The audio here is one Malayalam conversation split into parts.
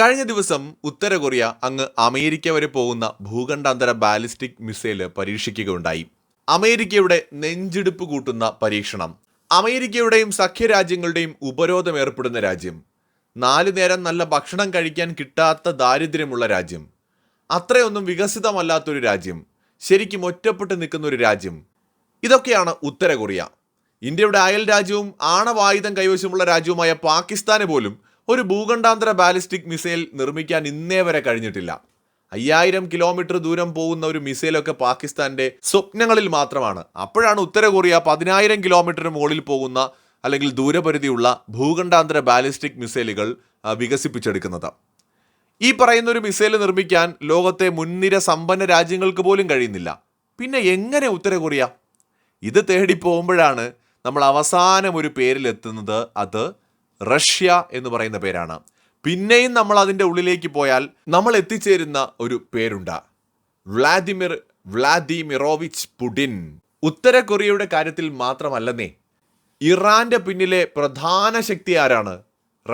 കഴിഞ്ഞ ദിവസം ഉത്തര കൊറിയ അങ്ങ് അമേരിക്ക വരെ പോകുന്ന ഭൂഖണ്ഡാന്തര ബാലിസ്റ്റിക് മിസൈൽ പരീക്ഷിക്കുകയുണ്ടായി. അമേരിക്കയുടെ നെഞ്ചിടിപ്പ് കൂട്ടുന്ന പരീക്ഷണം. അമേരിക്കയുടെയും സഖ്യരാജ്യങ്ങളുടെയും ഉപരോധം ഏർപ്പെടുന്ന രാജ്യം. നാലു നേരം നല്ല ഭക്ഷണം കഴിക്കാൻ കിട്ടാത്ത ദാരിദ്ര്യമുള്ള രാജ്യം. അത്രയൊന്നും വികസിതമല്ലാത്തൊരു രാജ്യം. ശരിക്കും ഒറ്റപ്പെട്ട് നിൽക്കുന്ന ഒരു രാജ്യം. ഇതൊക്കെയാണ് ഉത്തര കൊറിയ ഇന്ത്യയുടെ അയൽ രാജ്യവും ആണവായുധം കൈവശമുള്ള രാജ്യവുമായ പാകിസ്ഥാന് പോലും ഒരു ഭൂഖണ്ഡാന്തര ബാലിസ്റ്റിക് മിസൈൽ നിർമ്മിക്കാൻ ഇന്നേ വരെ കഴിഞ്ഞിട്ടില്ല. അയ്യായിരം കിലോമീറ്റർ ദൂരം പോകുന്ന ഒരു മിസൈലൊക്കെ പാകിസ്ഥാന്റെ സ്വപ്നങ്ങളിൽ മാത്രമാണ്. അപ്പോഴാണ് ഉത്തര കൊറിയ പതിനായിരം കിലോമീറ്റർ മുകളിൽ പോകുന്ന അല്ലെങ്കിൽ ദൂരപരിധിയുള്ള ഭൂഖണ്ഡാന്തര ബാലിസ്റ്റിക് മിസൈലുകൾ വികസിപ്പിച്ചെടുക്കുന്നത്. ഈ പറയുന്ന ഒരു മിസൈൽ നിർമ്മിക്കാൻ ലോകത്തെ മുൻനിര സമ്പന്ന രാജ്യങ്ങൾക്ക് പോലും കഴിയുന്നില്ല. പിന്നെ എങ്ങനെ ഉത്തര കൊറിയ? ഇത് തേടി പോകുമ്പോഴാണ് നമ്മൾ അവസാനം ഒരു പേരിലെത്തുന്നത്. അത് റഷ്യ എന്ന് പറയുന്ന പേരാണ്. പിന്നെയും നമ്മൾ അതിന്റെ ഉള്ളിലേക്ക് പോയാൽ നമ്മൾ എത്തിച്ചേരുന്ന ഒരു പേരുണ്ട്. Vladimir വ്ളാദിമിറോവിച്ച് Putin. ഉത്തര കൊറിയയുടെ കാര്യത്തിൽ മാത്രമല്ലെന്നേ. ഇറാന്റെ പിന്നിലെ പ്രധാന ശക്തി ആരാണ്?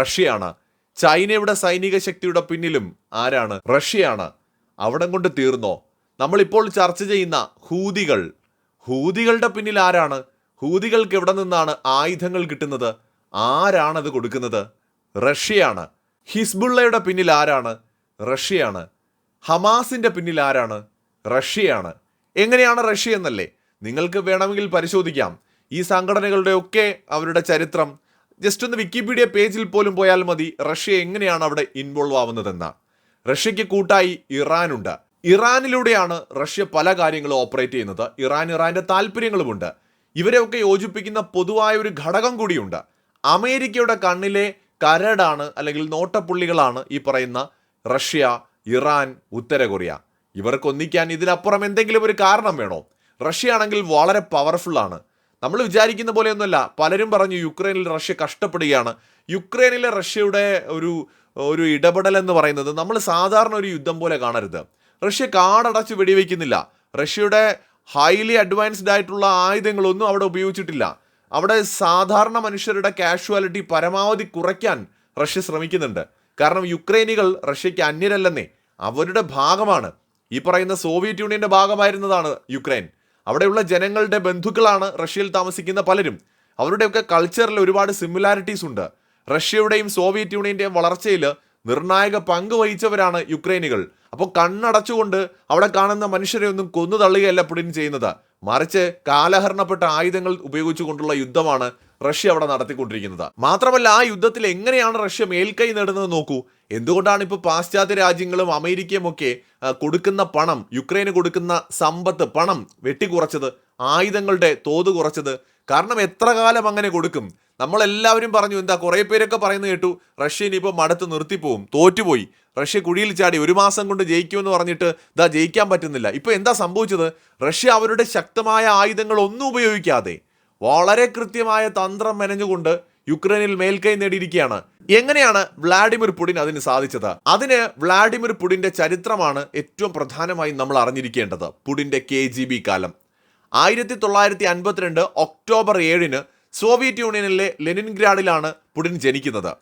റഷ്യയാണ്. ചൈനയുടെ സൈനിക ശക്തിയുടെ പിന്നിലും ആരാണ്? റഷ്യയാണ്. അവിടം കൊണ്ട് തീർന്നോ? നമ്മളിപ്പോൾ ചർച്ച ചെയ്യുന്ന ഹൂതികൾ. ഹൂതികളുടെ പിന്നിൽ ആരാണ്? ഹൂതികൾക്ക് എവിടെ നിന്നാണ് ആയുധങ്ങൾ കിട്ടുന്നത്? ആരാണത് കൊടുക്കുന്നത്? റഷ്യയാണ്. ഹിസ്ബുള്ളയുടെ പിന്നിൽ ആരാണ്? റഷ്യയാണ്. ഹമാസിന്റെ പിന്നിൽ ആരാണ്? റഷ്യയാണ്. എങ്ങനെയാണ് റഷ്യ എന്നല്ലേ? നിങ്ങൾക്ക് വേണമെങ്കിൽ പരിശോധിക്കാം. ഈ സംഘടനകളുടെ ഒക്കെ അവരുടെ ചരിത്രം. ജസ്റ്റ് ഒന്ന് വിക്കിപീഡിയ പേജിൽ പോലും പോയാൽ മതി റഷ്യ എങ്ങനെയാണ് അവിടെ ഇൻവോൾവ് ആവുന്നതെന്ന്. റഷ്യയ്ക്ക് കൂട്ടായി ഇറാനുണ്ട്. ഇറാനിലൂടെയാണ് റഷ്യ പല കാര്യങ്ങളും ഓപ്പറേറ്റ് ചെയ്യുന്നത്. ഇറാൻ ഇറാന്റെ താല്പര്യങ്ങളുമുണ്ട്. ഇവരെയൊക്കെ യോജിപ്പിക്കുന്ന പൊതുവായ ഒരു ഘടകം കൂടിയുണ്ട്. അമേരിക്കയുടെ കണ്ണിലെ കരടാണ് അല്ലെങ്കിൽ നോട്ടപ്പുള്ളികളാണ് ഈ പറയുന്ന റഷ്യ ഇറാൻ ഉത്തര കൊറിയ. ഇവർക്ക് ഒന്നിക്കാൻ ഇതിനപ്പുറം എന്തെങ്കിലും ഒരു കാരണം വേണോ? റഷ്യ ആണെങ്കിൽ വളരെ പവർഫുള്ളാണ് നമ്മൾ വിചാരിക്കുന്ന പോലെയൊന്നുമല്ല. പലരും പറഞ്ഞു യുക്രൈനിൽ റഷ്യ കഷ്ടപ്പെടുകയാണ്. യുക്രൈനിലെ റഷ്യയുടെ ഒരു ഒരു ഇടപെടൽ എന്ന് പറയുന്നത് നമ്മൾ സാധാരണ ഒരു യുദ്ധം പോലെ കാണരുത്. റഷ്യ കാടടച്ച് വെടിവെക്കുന്നില്ല. റഷ്യയുടെ ഹൈലി അഡ്വാൻസ്ഡ് ആയിട്ടുള്ള ആയുധങ്ങളൊന്നും അവിടെ ഉപയോഗിച്ചിട്ടില്ല. അവിടെ സാധാരണ മനുഷ്യരുടെ കാഷ്വാലിറ്റി പരമാവധി കുറയ്ക്കാൻ റഷ്യ ശ്രമിക്കുന്നുണ്ട്. കാരണം യുക്രൈനികൾ റഷ്യയ്ക്ക് അന്യരല്ലെന്നേ അവരുടെ ഭാഗമാണ്. ഈ പറയുന്ന സോവിയറ്റ് യൂണിയന്റെ ഭാഗമായിരുന്നതാണ് യുക്രൈൻ. അവിടെയുള്ള ജനങ്ങളുടെ ബന്ധുക്കളാണ് റഷ്യയിൽ താമസിക്കുന്ന പലരും. അവരുടെയൊക്കെ കൾച്ചറിൽ ഒരുപാട് സിമിലാരിറ്റീസ് ഉണ്ട്. റഷ്യയുടെയും സോവിയറ്റ് യൂണിയന്റെയും വളർച്ചയിൽ നിർണായക പങ്ക് വഹിച്ചവരാണ് യുക്രൈനികൾ. അപ്പോൾ കണ്ണടച്ചുകൊണ്ട് അവിടെ കാണുന്ന മനുഷ്യരെ ഒന്നും കൊന്നു തള്ളുകയല്ല പുടിൻ ചെയ്യുന്നത്. മറിച്ച് കാലഹരണപ്പെട്ട ആയുധങ്ങൾ ഉപയോഗിച്ചുകൊണ്ടുള്ള യുദ്ധമാണ് റഷ്യ അവിടെ നടത്തിക്കൊണ്ടിരിക്കുന്നത്. മാത്രമല്ല ആ യുദ്ധത്തിൽ എങ്ങനെയാണ് റഷ്യ മേൽക്കൈ നേടുന്നത് നോക്കൂ. എന്തുകൊണ്ടാണ് ഇപ്പോൾ പാശ്ചാത്യ രാജ്യങ്ങളും അമേരിക്കയും ഒക്കെ കൊടുക്കുന്ന പണം യുക്രൈന് കൊടുക്കുന്ന സമ്പത്ത് പണം വെട്ടിക്കുറച്ചത് ആയുധങ്ങളുടെ തോത് കുറച്ചത്? കാരണം എത്ര കാലം അങ്ങനെ കൊടുക്കും? നമ്മളെല്ലാവരും പറഞ്ഞു എന്താ കുറേ പേരൊക്കെ പറയുന്നത് കേട്ടു റഷ്യ ഇനിയിപ്പോൾ മടുത്ത് നിർത്തിപ്പോവും തോറ്റുപോയി. റഷ്യ കുഴിയിൽ ചാടി ഒരു മാസം കൊണ്ട് ജയിക്കുമെന്ന് പറഞ്ഞിട്ട് ഇതാ ജയിക്കാൻ പറ്റുന്നില്ല. ഇപ്പോൾ എന്താ സംഭവിച്ചത്? റഷ്യ അവരുടെ ശക്തമായ ആയുധങ്ങൾ ഒന്നും ഉപയോഗിക്കാതെ വളരെ കൃത്യമായ തന്ത്രം മെനഞ്ഞുകൊണ്ട് യുക്രൈനിൽ മേൽക്കൈ നേടിയിരിക്കുകയാണ്. എങ്ങനെയാണ് വ്ളാഡിമിർ പുടിൻ അതിന് സാധിച്ചത്? അതിന് വ്ളാഡിമിർ പുടിന്റെ ചരിത്രമാണ് ഏറ്റവും പ്രധാനമായും നമ്മൾ അറിഞ്ഞിരിക്കേണ്ടത്. പുടിന്റെ കെ ജി ബി കാലം. ആയിരത്തി തൊള്ളായിരത്തി അൻപത്തിരണ്ട് ഒക്ടോബർ ഏഴിന് സോവിയറ്റ് യൂണിയനിലെ ലെനിൻഗ്രാഡിലാണ് പുടിൻ ജനിക്കുന്നത്.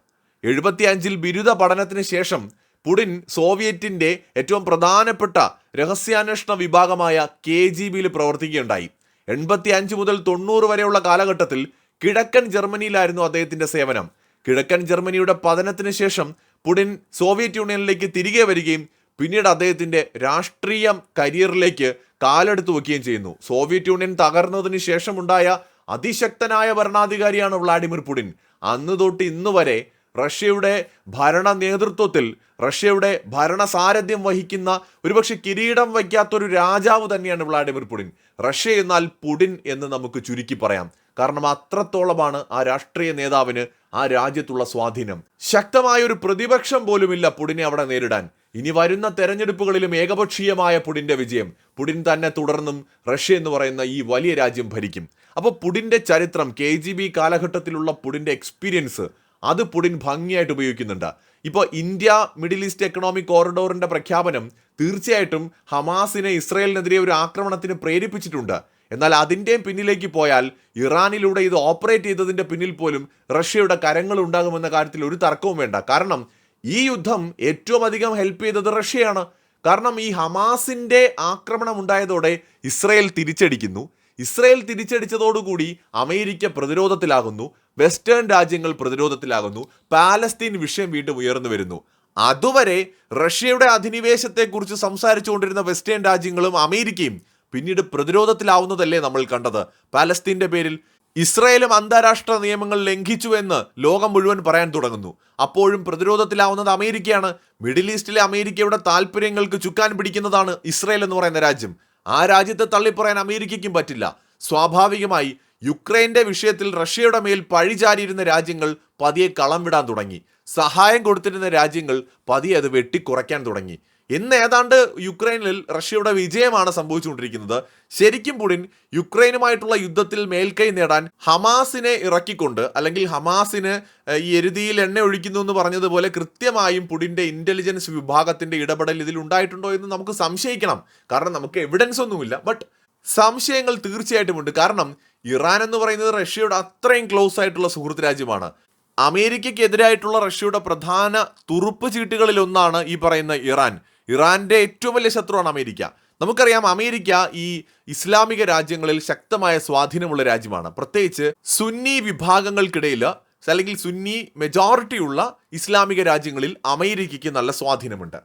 എഴുപത്തി അഞ്ചിൽ ബിരുദ പഠനത്തിന് ശേഷം പുടിൻ സോവിയറ്റിന്റെ ഏറ്റവും പ്രധാനപ്പെട്ട രഹസ്യാന്വേഷണ വിഭാഗമായ കെ ജി ബിയിൽ പ്രവർത്തിക്കുകയുണ്ടായി. എൺപത്തി അഞ്ച് മുതൽ തൊണ്ണൂറ് വരെയുള്ള കാലഘട്ടത്തിൽ കിഴക്കൻ ജർമ്മനിയിലായിരുന്നു അദ്ദേഹത്തിന്റെ സേവനം. കിഴക്കൻ ജർമ്മനിയുടെ പതനത്തിന് ശേഷം പുടിൻ സോവിയറ്റ് യൂണിയനിലേക്ക് തിരികെ വരികയും പിന്നീട് അദ്ദേഹത്തിന്റെ രാഷ്ട്രീയ കരിയറിലേക്ക് കാലെടുത്ത് വെക്കുകയും ചെയ്യുന്നു. സോവിയറ്റ് യൂണിയൻ തകർന്നതിന് ശേഷമുണ്ടായ അതിശക്തനായ ഭരണാധികാരിയാണ് വ്ളാഡിമിർ പുടിൻ. അന്ന് തൊട്ട് ഇന്ന് വരെ റഷ്യയുടെ ഭരണ നേതൃത്വത്തിൽ റഷ്യയുടെ ഭരണ സാരഥ്യം വഹിക്കുന്ന ഒരുപക്ഷെ കിരീടം വയ്ക്കാത്തൊരു രാജാവ് തന്നെയാണ് വ്ളാഡിമിർ പുടിൻ. റഷ്യ എന്നാൽ പുടിൻ എന്ന് നമുക്ക് ചുരുക്കി പറയാം. കാരണം അത്രത്തോളമാണ് ആ രാഷ്ട്രീയ നേതാവിന് ആ രാജ്യത്തുള്ള സ്വാധീനം. ശക്തമായ ഒരു പ്രതിപക്ഷം പോലുമില്ല പുടിനെ അവിടെ നേരിടാൻ. ഇനി വരുന്ന തെരഞ്ഞെടുപ്പുകളിലും ഏകപക്ഷീയമായ പുടിന്റെ വിജയം. പുടിൻ തന്നെ തുടർന്നും റഷ്യ എന്ന് പറയുന്ന ഈ വലിയ രാജ്യം ഭരിക്കും. അപ്പോൾ പുടിന്റെ ചരിത്രം കെ ജി ബി കാലഘട്ടത്തിലുള്ള പുടിന്റെ എക്സ്പീരിയൻസ് അത് പുടിൻ ഭംഗിയായിട്ട് ഉപയോഗിക്കുന്നുണ്ട്. ഇപ്പോൾ ഇന്ത്യ മിഡിൽ ഈസ്റ്റ് എക്കണോമിക് കോറിഡോറിന്റെ പ്രഖ്യാപനം തീർച്ചയായിട്ടും ഹമാസിനെ ഇസ്രയേലിനെതിരെ ഒരു ആക്രമണത്തിന് പ്രേരിപ്പിച്ചിട്ടുണ്ട്. എന്നാൽ അതിന്റെയും പിന്നിലേക്ക് പോയാൽ ഇറാനിലൂടെ ഇത് ഓപ്പറേറ്റ് ചെയ്തതിന്റെ പിന്നിൽ പോലും റഷ്യയുടെ കരങ്ങൾ ഉണ്ടാകുമെന്ന കാര്യത്തിൽ ഒരു തർക്കവും വേണ്ട. കാരണം ഈ യുദ്ധം ഏറ്റവും അധികം ഹെൽപ്പ് ചെയ്തത് റഷ്യയാണ്. കാരണം ഈ ഹമാസിന്റെ ആക്രമണം ഉണ്ടായതോടെ ഇസ്രയേൽ തിരിച്ചടിക്കുന്നു. ഇസ്രയേൽ തിരിച്ചടിച്ചതോടുകൂടി അമേരിക്ക പ്രതിരോധത്തിലാകുന്നു. വെസ്റ്റേൺ രാജ്യങ്ങൾ പ്രതിരോധത്തിലാകുന്നു പാലസ്തീൻ വിഷയം വീണ്ടും ഉയർന്നു വരുന്നു. അതുവരെ റഷ്യയുടെ അധിനിവേശത്തെക്കുറിച്ച് സംസാരിച്ചുകൊണ്ടിരുന്ന വെസ്റ്റേൺ രാജ്യങ്ങളും അമേരിക്കയും പിന്നീട് പ്രതിരോധത്തിലാവുന്നതല്ലേ നമ്മൾ കണ്ടത്. പാലസ്തീന്റെ പേരിൽ ഇസ്രായേലും അന്താരാഷ്ട്ര നിയമങ്ങൾ ലംഘിച്ചു എന്ന് ലോകം മുഴുവൻ പറയാൻ തുടങ്ങുന്നു. അപ്പോഴും പ്രതിരോധത്തിലാവുന്നത് അമേരിക്കയാണ്. മിഡിൽ ഈസ്റ്റിലെ അമേരിക്കയുടെ താല്പര്യങ്ങൾക്ക് ചുക്കാൻ പിടിക്കുന്നതാണ് ഇസ്രായേൽ എന്ന് പറയുന്ന രാജ്യം. ആ രാജ്യത്തെ തള്ളിപ്പറയാൻ അമേരിക്കയ്ക്കും പറ്റില്ല. സ്വാഭാവികമായി യുക്രൈന്റെ വിഷയത്തിൽ റഷ്യയുടെ മേൽ പഴിചാരിയിരുന്ന രാജ്യങ്ങൾ പതിയെ കളം വിടാൻ തുടങ്ങി. സഹായം കൊടുത്തിരുന്ന രാജ്യങ്ങൾ പതിയെ അത് വെട്ടിക്കുറയ്ക്കാൻ തുടങ്ങി. ഇന്ന് ഏതാണ്ട് യുക്രൈനിൽ റഷ്യയുടെ വിജയമാണ് സംഭവിച്ചുകൊണ്ടിരിക്കുന്നത്. ശരിക്കും പുടിൻ യുക്രൈനുമായിട്ടുള്ള യുദ്ധത്തിൽ മേൽക്കൈ നേടാൻ ഹമാസിനെ ഇറക്കിക്കൊണ്ട് അല്ലെങ്കിൽ ഹമാസിന് ഈ എരുതിയിൽ എണ്ണ ഒഴിക്കുന്നു എന്ന് പറഞ്ഞതുപോലെ കൃത്യമായും പുടിന്റെ ഇന്റലിജൻസ് വിഭാഗത്തിന്റെ ഇടപെടൽ ഇതിൽ ഉണ്ടായിട്ടുണ്ടോ എന്ന് നമുക്ക് സംശയിക്കണം. കാരണം നമുക്ക് എവിഡൻസ് ഒന്നുമില്ല. ബട്ട് സംശയങ്ങൾ തീർച്ചയായിട്ടുമുണ്ട്. കാരണം ഇറാൻ എന്ന് പറയുന്നത് റഷ്യയുടെ അത്രയും ക്ലോസ് ആയിട്ടുള്ള സുഹൃത്ത് രാജ്യമാണ്. അമേരിക്കയ്ക്കെതിരായിട്ടുള്ള റഷ്യയുടെ പ്രധാന തുറുപ്പ് ചീട്ടുകളിൽ ഒന്നാണ് ഈ പറയുന്ന ഇറാൻ. ഇറാന്റെ ഏറ്റവും വലിയ ശത്രുവാണ് അമേരിക്ക. നമുക്കറിയാം അമേരിക്ക ഈ ഇസ്ലാമിക രാജ്യങ്ങളിൽ ശക്തമായ സ്വാധീനമുള്ള രാജ്യമാണ്. പ്രത്യേകിച്ച് സുന്നി വിഭാഗങ്ങൾക്കിടയിൽ അല്ലെങ്കിൽ സുന്നി മെജോറിറ്റിയുള്ള ഇസ്ലാമിക രാജ്യങ്ങളിൽ അമേരിക്കയ്ക്ക് നല്ല സ്വാധീനമുണ്ട്.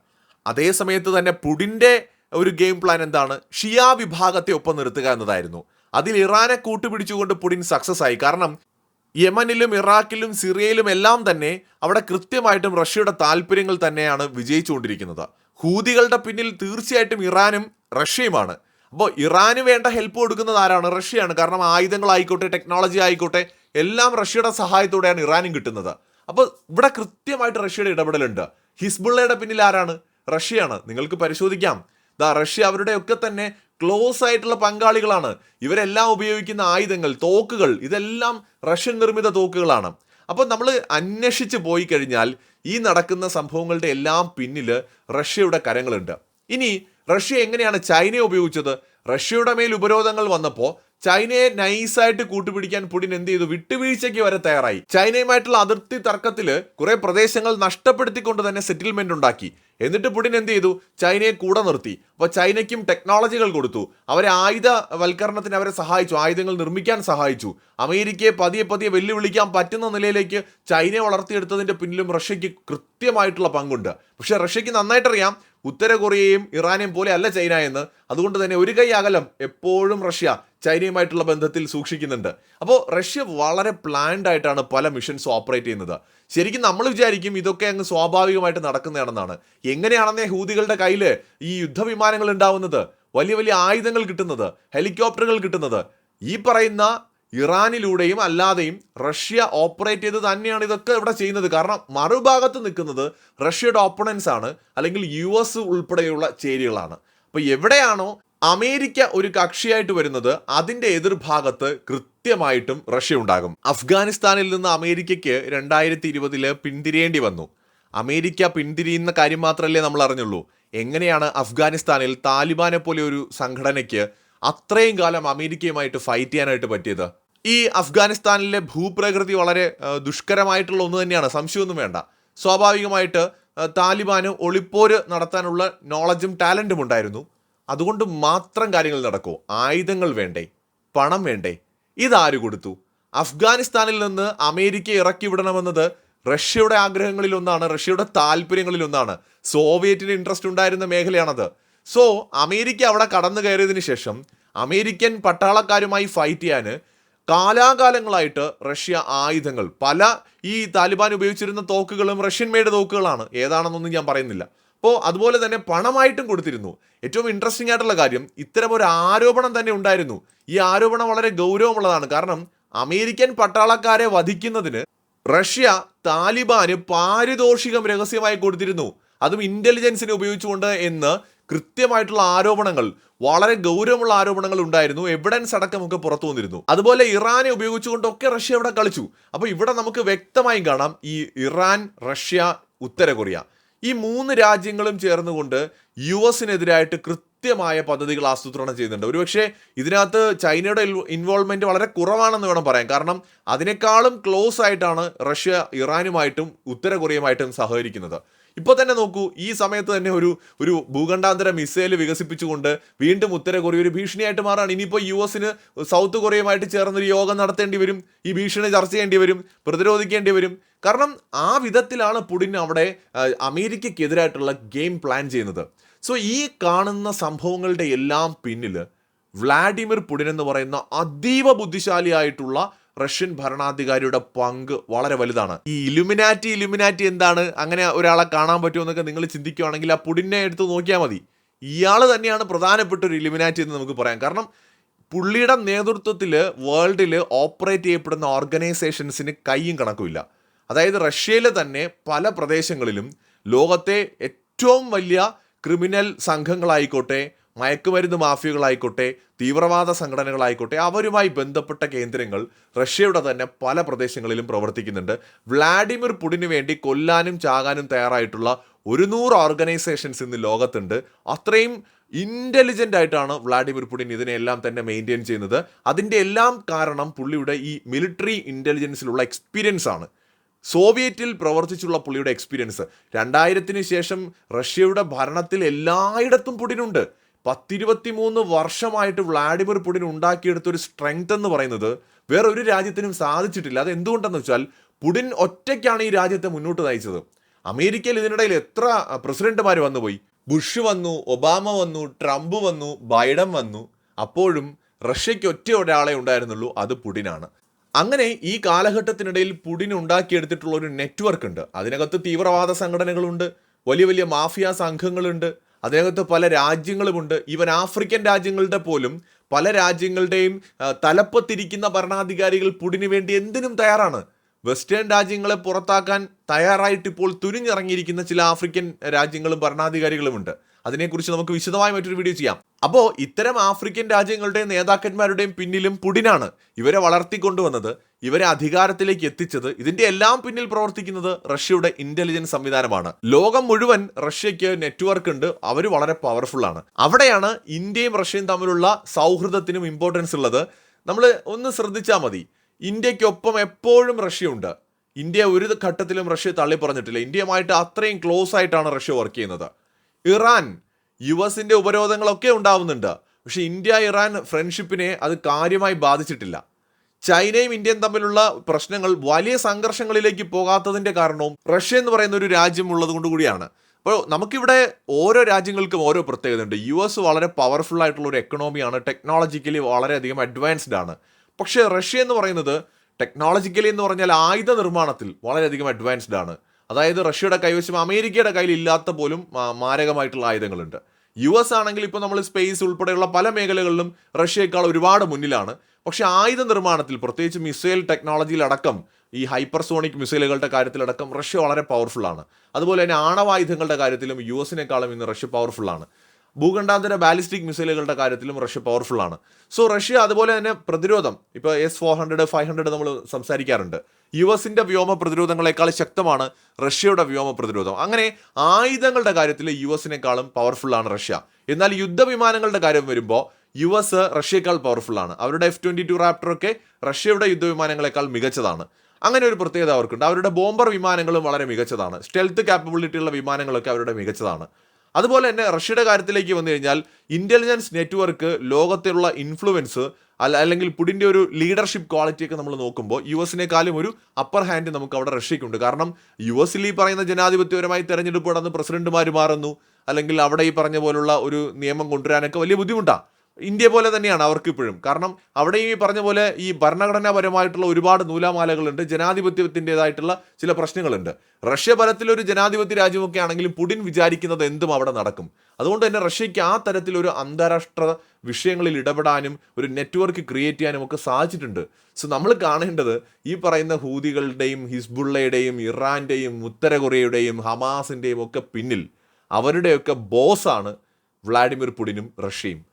അതേ സമയത്ത് തന്നെ പുടിന്റെ ഒരു ഗെയിം പ്ലാൻ എന്താണ്? ഷിയ വിഭാഗത്തെ ഒപ്പം നിർത്തുക എന്നതായിരുന്നു. അതിൽ ഇറാനെ കൂട്ടുപിടിച്ചുകൊണ്ട് പുടിൻ സക്സസ് ആയി. കാരണം യമനിലും ഇറാഖിലും സിറിയയിലും എല്ലാം തന്നെ അവിടെ കൃത്യമായിട്ടും റഷ്യയുടെ താല്പര്യങ്ങൾ തന്നെയാണ് വിജയിച്ചുകൊണ്ടിരിക്കുന്നത്. ഹൂതികളുടെ പിന്നിൽ തീർച്ചയായിട്ടും ഇറാനും റഷ്യയുമാണ്. അപ്പോൾ ഇറാന് വേണ്ട ഹെൽപ്പ് കൊടുക്കുന്നത് ആരാണ്? റഷ്യയാണ്. കാരണം ആയുധങ്ങളായിക്കോട്ടെ ടെക്നോളജി ആയിക്കോട്ടെ എല്ലാം റഷ്യയുടെ സഹായത്തോടെയാണ് ഇറാനും കിട്ടുന്നത്. അപ്പോൾ ഇവിടെ കൃത്യമായിട്ട് റഷ്യയുടെ ഇടപെടലുണ്ട്. ഹിസ്ബുള്ളയുടെ പിന്നിൽ ആരാണ്? റഷ്യയാണ്. നിങ്ങൾക്ക് പരിശോധിക്കാം. ദാ റഷ്യ അവരുടെയൊക്കെ തന്നെ ക്ലോസ് ആയിട്ടുള്ള പങ്കാളികളാണ്. ഇവരെല്ലാം ഉപയോഗിക്കുന്ന ആയുധങ്ങൾ തോക്കുകൾ ഇതെല്ലാം റഷ്യൻ നിർമ്മിത തോക്കുകളാണ്. അപ്പോൾ നമ്മൾ അന്വേഷിച്ച് പോയി കഴിഞ്ഞാൽ ഈ നടക്കുന്ന സംഭവങ്ങളുടെ എല്ലാം പിന്നിൽ റഷ്യയുടെ കരങ്ങളുണ്ട്. ഇനി റഷ്യ എങ്ങനെയാണ് ചൈനയെ ഉപയോഗിച്ചത്? റഷ്യയുടെ മേൽ ഉപരോധങ്ങൾ വന്നപ്പോൾ ചൈനയെ നൈസായിട്ട് കൂട്ടുപിടിക്കാൻ പുടിൻ എന്ത് ചെയ്തു? വിട്ടുവീഴ്ചയ്ക്ക് വരെ തയ്യാറായി. ചൈനയുമായിട്ടുള്ള അതിർത്തി തർക്കത്തിൽ കുറെ പ്രദേശങ്ങൾ നഷ്ടപ്പെടുത്തിക്കൊണ്ട് തന്നെ സെറ്റിൽമെന്റ് ഉണ്ടാക്കി. എന്നിട്ട് പുടിൻ എന്ത് ചെയ്തു? ചൈനയെ കൂടെ നിർത്തി. അപ്പോൾ ചൈനയ്ക്കും ടെക്നോളജികൾ കൊടുത്തു. അവരെ ആയുധവൽക്കരണത്തിന് അവരെ സഹായിച്ചു. ആയുധങ്ങൾ നിർമ്മിക്കാൻ സഹായിച്ചു. അമേരിക്കയെ പതിയെ പതിയെ വെല്ലുവിളിക്കാൻ പറ്റുന്ന നിലയിലേക്ക് ചൈനയെ വളർത്തിയെടുത്തതിന്റെ പിന്നിലും റഷ്യക്ക് കൃത്യമായിട്ടുള്ള പങ്കുണ്ട്. പക്ഷെ റഷ്യക്ക് നന്നായിട്ടറിയാം ഉത്തര കൊറിയയും ഇറാനെയും പോലെ അല്ല ചൈന എന്ന്. അതുകൊണ്ട് തന്നെ ഒരു കൈ അകലം എപ്പോഴും റഷ്യ. ചൈനയുമായിട്ടുള്ള ബന്ധത്തിൽ സൂക്ഷിക്കുന്നുണ്ട്. അപ്പോൾ റഷ്യ വളരെ പ്ലാൻഡ് ആയിട്ടാണ് പല മിഷൻസ് ഓപ്പറേറ്റ് ചെയ്യുന്നത്. ശരിക്കും നമ്മൾ വിചാരിക്കും ഇതൊക്കെ അങ്ങ് സ്വാഭാവികമായിട്ട് നടക്കുന്നതാണെന്നാണ്. എങ്ങനെയാണെന്നേ ഹൂതികളുടെ കയ്യിൽ ഈ യുദ്ധവിമാനങ്ങൾ ഉണ്ടാവുന്നത്? വലിയ വലിയ ആയുധങ്ങൾ കിട്ടുന്നത് ഹെലികോപ്റ്ററുകൾ കിട്ടുന്നത്. ഈ പറയുന്ന ഇറാനിലൂടെയും അല്ലാതെയും റഷ്യ ഓപ്പറേറ്റ് ചെയ്ത് തന്നെയാണ് ഇതൊക്കെ ഇവിടെ ചെയ്യുന്നത്. കാരണം മറുഭാഗത്ത് നിൽക്കുന്നത് റഷ്യയുടെ ഓപ്പണൻസ് ആണ് അല്ലെങ്കിൽ യു എസ് ഉൾപ്പെടെയുള്ള ചേരികളാണ്. അപ്പോൾ എവിടെയാണോ അമേരിക്ക ഒരു കക്ഷിയായിട്ട് വരുന്നത് അതിന്റെ എതിർഭാഗത്ത് കൃത്യമായിട്ടും റഷ്യ ഉണ്ടാകും. അഫ്ഗാനിസ്ഥാനിൽ നിന്ന് അമേരിക്കയ്ക്ക് രണ്ടായിരത്തി ഇരുപതിൽ പിന്തിരിയേണ്ടി വന്നു. അമേരിക്ക പിന്തിരിയുന്ന കാര്യം മാത്രമല്ലേ നമ്മൾ അറിഞ്ഞുള്ളൂ. എങ്ങനെയാണ് അഫ്ഗാനിസ്ഥാനിൽ താലിബാനെ പോലെ ഒരു സംഘടനയ്ക്ക് അത്രയും കാലം അമേരിക്കയുമായിട്ട് ഫൈറ്റ് ചെയ്യാനായിട്ട് പറ്റിയത്? ഈ അഫ്ഗാനിസ്ഥാനിലെ ഭൂപ്രകൃതി വളരെ ദുഷ്കരമായിട്ടുള്ള ഒന്ന് തന്നെയാണ്. സംശയമൊന്നും വേണ്ട. സ്വാഭാവികമായിട്ട് താലിബാന് ഒളിപ്പോര് നടത്താനുള്ള നോളജും ടാലന്റും ഉണ്ടായിരുന്നു. അതുകൊണ്ട് മാത്രം കാര്യങ്ങൾ നടക്കൂ. ആയുധങ്ങൾ വേണ്ടേ? പണം വേണ്ടേ? ഇതാര് കൊടുത്തു? അഫ്ഗാനിസ്ഥാനിൽ നിന്ന് അമേരിക്ക ഇറക്കി വിടണമെന്നത് റഷ്യയുടെ ആഗ്രഹങ്ങളിൽ ഒന്നാണ് റഷ്യയുടെ താല്പര്യങ്ങളിൽ ഒന്നാണ്. സോവിയറ്റിന് ഇൻട്രസ്റ്റ് ഉണ്ടായിരുന്ന മേഖലയാണത്. സോ അമേരിക്ക അവിടെ കടന്നു കയറിയതിന് ശേഷം അമേരിക്കൻ പട്ടാളക്കാരുമായി ഫൈറ്റ് ചെയ്യാൻ കാലാകാലങ്ങളായിട്ട് റഷ്യ ആയുധങ്ങൾ പല ഈ താലിബാൻ ഉപയോഗിച്ചിരുന്ന തോക്കുകളും റഷ്യൻ മെയ്ഡ് തോക്കുകളാണ്. ഏതാണെന്നൊന്നും ഞാൻ പറയുന്നില്ല. അപ്പോൾ അതുപോലെ തന്നെ പണമായിട്ടും കൊടുത്തിരുന്നു. ഏറ്റവും ഇൻട്രസ്റ്റിംഗ് ആയിട്ടുള്ള കാര്യം ഇത്തരം ഒരു ആരോപണം തന്നെ ഉണ്ടായിരുന്നു. ഈ ആരോപണം വളരെ ഗൗരവമുള്ളതാണ്. കാരണം അമേരിക്കൻ പട്ടാളക്കാരെ വധിക്കുന്നതിന് റഷ്യ താലിബാന് പാരിതോഷികം രഹസ്യമായി കൊടുത്തിരുന്നു. അതും ഇന്റലിജൻസിനെ ഉപയോഗിച്ചുകൊണ്ട് എന്ന് കൃത്യമായിട്ടുള്ള ആരോപണങ്ങൾ വളരെ ഗൗരവമുള്ള ആരോപണങ്ങൾ ഉണ്ടായിരുന്നു. എവിഡൻസ് അടക്കമൊക്കെ പുറത്തു വന്നിരുന്നു. അതുപോലെ ഇറാനെ ഉപയോഗിച്ചുകൊണ്ടൊക്കെ റഷ്യ ഇവിടെ കളിച്ചു. അപ്പോൾ ഇവിടെ നമുക്ക് വ്യക്തമായും കാണാം ഈ ഇറാൻ റഷ്യ ഉത്തര കൊറിയ. ഈ മൂന്ന് രാജ്യങ്ങളും ചേർന്നുകൊണ്ട് യു എസിനെതിരായിട്ട് കൃത്യമായ പദ്ധതികൾ ആസൂത്രണം ചെയ്യുന്നുണ്ട് ഒരുപക്ഷെ ഇതിനകത്ത് ചൈനയുടെ ഇൻവോൾവ്മെന്റ് വളരെ കുറവാണെന്ന് വേണം പറയാൻ. കാരണം അതിനേക്കാളും ക്ലോസ് ആയിട്ടാണ് റഷ്യ ഇറാനുമായിട്ടും ഉത്തര കൊറിയയുമായിട്ടും സഹകരിക്കുന്നത്. ഇപ്പോൾ തന്നെ നോക്കൂ ഈ സമയത്ത് തന്നെ ഒരു ഒരു ഭൂഖണ്ഡാന്തര മിസൈൽ വികസിപ്പിച്ചുകൊണ്ട് വീണ്ടും ഉത്തര കൊറിയ ഒരു ഭീഷണിയായിട്ട് മാറാണ്. ഇനിയിപ്പോൾ യു എസിന് സൗത്ത് കൊറിയയുമായിട്ട് ചേർന്നൊരു യോഗം നടത്തേണ്ടി വരും ഈ ഭീഷണി ചർച്ച ചെയ്യേണ്ടി വരും പ്രതിരോധിക്കേണ്ടി വരും. കാരണം ആ വിധത്തിലാണ് പുടിൻ അവിടെ അമേരിക്കക്കെതിരായിട്ടുള്ള ഗെയിം പ്ലാൻ ചെയ്യുന്നത്. സോ ഈ കാണുന്ന സംഭവങ്ങളുടെ എല്ലാം പിന്നിൽ വ്ളാഡിമിർ പുടിൻ എന്ന് പറയുന്ന അതീവ ബുദ്ധിശാലിയായിട്ടുള്ള റഷ്യൻ ഭരണാധികാരിയുടെ പങ്ക് വളരെ വലുതാണ്. ഈ ഇലുമിനാറ്റി ഇലുമിനാറ്റി എന്താണ്? അങ്ങനെ ഒരാളെ കാണാൻ പറ്റുമോ എന്നൊക്കെ നിങ്ങൾ ചിന്തിക്കുകയാണെങ്കിൽ ആ പുടിനെ എടുത്ത് നോക്കിയാൽ മതി. ഇയാൾ തന്നെയാണ് പ്രധാനപ്പെട്ട ഒരു ഇലുമിനാറ്റി എന്ന് നമുക്ക് പറയാം. കാരണം പുള്ളിയുടെ നേതൃത്വത്തിൽ വേൾഡിൽ ഓപ്പറേറ്റ് ചെയ്യപ്പെടുന്ന ഓർഗനൈസേഷൻസിന് കൈയും കണക്കുമില്ല. അതായത് റഷ്യയിലെ തന്നെ പല പ്രദേശങ്ങളിലും ലോകത്തെ ഏറ്റവും വലിയ ക്രിമിനൽ സംഘങ്ങളായിക്കോട്ടെ മയക്കുമരുന്ന് മാഫിയകളായിക്കോട്ടെ തീവ്രവാദ സംഘടനകളായിക്കോട്ടെ അവരുമായി ബന്ധപ്പെട്ട കേന്ദ്രങ്ങൾ റഷ്യയുടെ തന്നെ പല പ്രദേശങ്ങളിലും പ്രവർത്തിക്കുന്നുണ്ട്. വ്ളാഡിമിർ പുടിന് വേണ്ടി കൊല്ലാനും ചാകാനും തയ്യാറായിട്ടുള്ള ഒരു നൂറ് ഓർഗനൈസേഷൻസ് ഇന്ന് ലോകത്തുണ്ട്. അത്രയും ഇന്റലിജന്റ് ആയിട്ടാണ് വ്ളാഡിമിർ പുടിൻ ഇതിനെല്ലാം തന്നെ മെയിന്റെയിൻ ചെയ്യുന്നത്. അതിന്റെ എല്ലാം കാരണം പുള്ളിയുടെ ഈ മിലിറ്ററി ഇന്റലിജൻസിലുള്ള എക്സ്പീരിയൻസ് ആണ്. സോവിയറ്റിൽ പ്രവർത്തിച്ചുള്ള പുള്ളിയുടെ എക്സ്പീരിയൻസ് രണ്ടായിരത്തിന് ശേഷം റഷ്യയുടെ ഭരണത്തിൽ എല്ലായിടത്തും പുടിനുണ്ട്. പത്തിരുപത്തി മൂന്ന് വർഷമായിട്ട് വ്ളാഡിമിർ പുടിൻ ഉണ്ടാക്കിയെടുത്ത ഒരു സ്ട്രെങ്ത് എന്ന് പറയുന്നത് വേറെ ഒരു രാജ്യത്തിനും സാധിച്ചിട്ടില്ല. അത് എന്തുകൊണ്ടെന്ന് വെച്ചാൽ പുടിൻ ഒറ്റയ്ക്കാണ് ഈ രാജ്യത്തെ മുന്നോട്ട് നയിച്ചത്. അമേരിക്കയിൽ ഇതിനിടയിൽ എത്ര പ്രസിഡന്റുമാർ വന്നുപോയി? ബുഷ് വന്നു ഒബാമ വന്നു ട്രംപ് വന്നു ബൈഡൻ വന്നു. അപ്പോഴും റഷ്യയ്ക്ക് ഒറ്റ ഒരാളെ ഉണ്ടായിരുന്നുള്ളൂ അത് പുടിനാണ്. അങ്ങനെ ഈ കാലഘട്ടത്തിനിടയിൽ പുടിൻ ഉണ്ടാക്കിയെടുത്തിട്ടുള്ള ഒരു നെറ്റ്വർക്ക് ഉണ്ട്. അതിനകത്ത് തീവ്രവാദ സംഘടനകളുണ്ട് വലിയ വലിയ മാഫിയ സംഘങ്ങളുണ്ട് അതിനകത്ത് പല രാജ്യങ്ങളുമുണ്ട്. ഈവൻ ആഫ്രിക്കൻ രാജ്യങ്ങളുടെ പോലും പല രാജ്യങ്ങളുടെയും തലപ്പത്തിരിക്കുന്ന ഭരണാധികാരികൾ പുടിന് വേണ്ടി എന്തിനും തയ്യാറാണ്. വെസ്റ്റേൺ രാജ്യങ്ങളെ പുറത്താക്കാൻ തയ്യാറായിട്ട് ഇപ്പോൾ തുനിഞ്ഞിറങ്ങിയിരിക്കുന്ന ചില ആഫ്രിക്കൻ രാജ്യങ്ങളും ഭരണാധികാരികളുമുണ്ട്. അതിനെക്കുറിച്ച് നമുക്ക് വിശദമായ മറ്റൊരു വീഡിയോ ചെയ്യാം. അപ്പോൾ ഇത്തരം ആഫ്രിക്കൻ രാജ്യങ്ങളുടെയും നേതാക്കന്മാരുടെയും പിന്നിലും പുടിനാണ് ഇവരെ വളർത്തിക്കൊണ്ടുവന്നത് ഇവരെ അധികാരത്തിലേക്ക് എത്തിച്ചത്. ഇതിന്റെ എല്ലാം പിന്നിൽ പ്രവർത്തിക്കുന്നത് റഷ്യയുടെ ഇന്റലിജൻസ് സംവിധാനമാണ്. ലോകം മുഴുവൻ റഷ്യയ്ക്ക് നെറ്റ്വർക്ക് ഉണ്ട് അവർ വളരെ പവർഫുൾ ആണ്. അവിടെയാണ് ഇന്ത്യയും റഷ്യയും തമ്മിലുള്ള സൗഹൃദത്തിനും ഇമ്പോർട്ടൻസ് ഉള്ളത്. നമ്മൾ ഒന്ന് ശ്രദ്ധിച്ചാൽ മതി. ഇന്ത്യക്കൊപ്പം എപ്പോഴും റഷ്യ ഉണ്ട് ഇന്ത്യ ഒരു ഘട്ടത്തിലും റഷ്യ തള്ളി പറഞ്ഞിട്ടില്ല ഇന്ത്യയുമായിട്ട് അത്രയും ക്ലോസ് ആയിട്ടാണ് റഷ്യ വർക്ക് ചെയ്യുന്നത്. ഇറാൻ യു എസിന്റെ ഉപരോധങ്ങളൊക്കെ ഉണ്ടാവുന്നുണ്ട്. പക്ഷെ ഇന്ത്യ ഇറാൻ ഫ്രണ്ട്ഷിപ്പിനെ അത് കാര്യമായി ബാധിച്ചിട്ടില്ല. ചൈനയും ഇന്ത്യയും തമ്മിലുള്ള പ്രശ്നങ്ങൾ വലിയ സംഘർഷങ്ങളിലേക്ക് പോകാത്തതിന്റെ കാരണവും റഷ്യ എന്ന് പറയുന്ന ഒരു രാജ്യം ഉള്ളത് കൊണ്ട് കൂടിയാണ്. അപ്പോൾ നമുക്കിവിടെ ഓരോ രാജ്യങ്ങൾക്കും ഓരോ പ്രത്യേകതയുണ്ട് യു എസ് വളരെ പവർഫുൾ ആയിട്ടുള്ള ഒരു എക്കണോമിയാണ് ടെക്നോളജിക്കലി വളരെയധികം അഡ്വാൻസ്ഡ് ആണ്. പക്ഷേ റഷ്യ എന്ന് പറയുന്നത് ടെക്നോളജിക്കലി എന്ന് പറഞ്ഞാൽ ആയുധ നിർമ്മാണത്തിൽ വളരെയധികം അഡ്വാൻസ്ഡ് ആണ്. അതായത് റഷ്യയുടെ കൈവശം അമേരിക്കയുടെ കയ്യിൽ ഇല്ലാത്ത പോലും മാരകമായിട്ടുള്ള ആയുധങ്ങളുണ്ട്. യു എസ് ആണെങ്കിൽ ഇപ്പോൾ നമ്മൾ സ്പേസ് ഉൾപ്പെടെയുള്ള പല മേഖലകളിലും റഷ്യയേക്കാൾ ഒരുപാട് മുന്നിലാണ്. പക്ഷേ ആയുധ നിർമ്മാണത്തിൽ പ്രത്യേകിച്ച് മിസൈൽ ടെക്നോളജിയിലടക്കം ഈ ഹൈപ്പർസോണിക് മിസൈലുകളുടെ കാര്യത്തിലടക്കം റഷ്യ വളരെ പവർഫുൾ ആണ്. അതുപോലെ തന്നെ ആണവായുധങ്ങളുടെ കാര്യത്തിലും യു എസിനേക്കാളും ഇന്ന് റഷ്യ പവർഫുൾ ആണ്. ഭൂഖണ്ഡാന്തര ബാലിസ്റ്റിക് മിസൈലുകളുടെ കാര്യത്തിലും റഷ്യ പവർഫുൾ ആണ്. സോ റഷ്യ അതുപോലെ തന്നെ പ്രതിരോധം ഇപ്പോൾ S four hundred five hundred നമ്മൾ സംസാരിക്കാറുണ്ട്. യു എസിന്റെ വ്യോമ പ്രതിരോധങ്ങളെക്കാൾ ശക്തമാണ് റഷ്യയുടെ വ്യോമ പ്രതിരോധം. അങ്ങനെ ആയുധങ്ങളുടെ കാര്യത്തിൽ യു എസിനേക്കാളും പവർഫുൾ ആണ് റഷ്യ. എന്നാൽ യുദ്ധവിമാനങ്ങളുടെ കാര്യം വരുമ്പോൾ യു എസ് റഷ്യയേക്കാൾ പവർഫുൾ ആണ്. അവരുടെ എഫ് ട്വന്റി ടു റാപ്റ്ററൊക്കെ റഷ്യയുടെ യുദ്ധവിമാനങ്ങളെക്കാൾ മികച്ചതാണ്. അങ്ങനെ ഒരു പ്രത്യേകത അവർക്കുണ്ട്. അവരുടെ ബോംബർ വിമാനങ്ങളും വളരെ മികച്ചതാണ്. സ്റ്റെൽത്ത് കാപ്പബിലിറ്റി ഉള്ള വിമാനങ്ങളൊക്കെ അവരുടെ മികച്ചതാണ്. അതുപോലെ തന്നെ റഷ്യയുടെ കാര്യത്തിലേക്ക് വന്നു കഴിഞ്ഞാൽ ഇന്റലിജൻസ് നെറ്റ്വർക്ക് ലോകത്തിലുള്ള ഇൻഫ്ലുവൻസ് അല്ല അല്ലെങ്കിൽ പുടിന്റെ ഒരു ലീഡർഷിപ്പ് ക്വാളിറ്റിയൊക്കെ നമ്മൾ നോക്കുമ്പോൾ യു എസിനേക്കാളും ഒരു അപ്പർ ഹാൻഡ് നമുക്ക് അവിടെ റഷ്യക്കുണ്ട് കാരണം യു എസിൽ ഈ പറയുന്ന ജനാധിപത്യപരമായി തെരഞ്ഞെടുപ്പ് നടന്ന് പ്രസിഡന്റുമാർ മാറുന്നു അല്ലെങ്കിൽ അവിടെ ഈ പറഞ്ഞ പോലുള്ള ഒരു നിയമം കൊണ്ടുവരാനൊക്കെ വലിയ ബുദ്ധിമുട്ടാണ് ഇന്ത്യ പോലെ തന്നെയാണ് അവർക്ക് ഇപ്പോഴും കാരണം അവിടെ ഈ പറഞ്ഞ പോലെ ഈ ഭരണഘടനാപരമായിട്ടുള്ള ഒരുപാട് നൂലാമാലകളുണ്ട് ജനാധിപത്യത്തിന്റെതായിട്ടുള്ള ചില പ്രശ്നങ്ങളുണ്ട്. റഷ്യ ഫലത്തിലൊരു ജനാധിപത്യ രാജ്യമൊക്കെ ആണെങ്കിലും പുടിൻ വിചാരിക്കുന്നത് എന്തും അവിടെ നടക്കും. അതുകൊണ്ട് തന്നെ റഷ്യയ്ക്ക് ആ തരത്തിലൊരു അന്താരാഷ്ട്ര വിഷയങ്ങളിൽ ഇടപെടാനും ഒരു നെറ്റ്വർക്ക് ക്രിയേറ്റ് ചെയ്യാനും ഒക്കെ സാധിച്ചിട്ടുണ്ട്. സോ നമ്മൾ കാണേണ്ടത് ഈ പറയുന്ന ഹൂതികളുടെയും ഹിസ്ബുള്ളയുടെയും ഇറാന്റെയും ഉത്തര കൊറിയയുടെയും ഹമാസിന്റെയും ഒക്കെ പിന്നിൽ അവരുടെയൊക്കെ ബോസാണ് വ്ളാഡിമിർ പുടിനും റഷ്യയും.